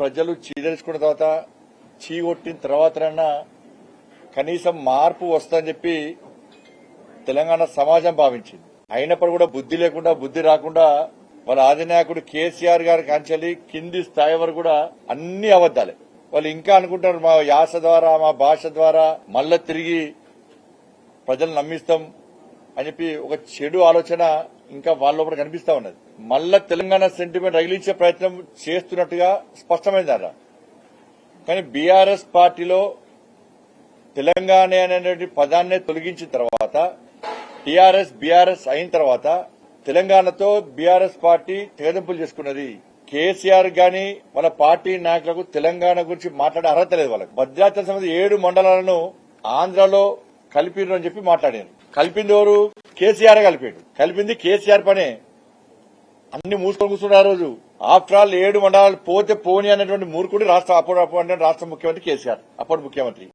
ప్రజలు చీదరించుకున్న తర్వాత చీగొట్టిన తర్వాతనైనా కనీసం మార్పు వస్తుందని చెప్పి తెలంగాణ సమాజం భావించింది. అయినప్పుడు కూడా బుద్ధి లేకుండా బుద్ధి రాకుండా వాళ్ళ అధినాయకుడు కేసీఆర్ గారి కాంచెల్లి కింది స్థాయి వరకు కూడా అన్ని అబద్దాలే వాళ్ళు ఇంకా అనుకుంటారు మా యాస ద్వారా మా భాష ద్వారా మళ్ళా తిరిగి ప్రజలు నమ్మిస్తాం. అని చెప్పి ఒక చెడు ఆలోచన ఇంకా వాళ్ళ లోపల కనిపిస్తా ఉన్నది. మళ్ళా తెలంగాణ సెంటిమెంట్ రగిలించే ప్రయత్నం చేస్తున్నట్టుగా స్పష్టమైంది అలా. కానీ బీఆర్ఎస్ పార్టీలో తెలంగాణ అనేటువంటి పదాన్నే తొలగించిన తర్వాత టీఆర్ఎస్ బీఆర్ఎస్ అయిన తర్వాత తెలంగాణతో బీఆర్ఎస్ పార్టీ తెగదింపులు చేసుకున్నది. కేసీఆర్ గాని వాళ్ళ పార్టీ నాయకులకు తెలంగాణ గురించి మాట్లాడే అర్హత లేదు వాళ్ళకి. భద్రాచల సమితి ఏడు మండలాలను ఆంధ్రలో కలిపిండ్రు అని చెప్పి మాట్లాడారు. కలిపింది ఎవరు? కేసీఆర్ కలిపాడు. కలిపింది కేసీఆర్ పనే. అన్ని మూసుకొని కూర్చున్నారు ఆ రోజు. ఆఫ్టర్ ఆల్ ఏడు మండలాలు పోతే పోని అనేటువంటి మూర్ఖుడు రాష్ట్ర అప్పుడు అప్పుడు అంటే రాష్ట్ర ముఖ్యమంత్రి కేసీఆర్. అప్పుడు ముఖ్యమంత్రి.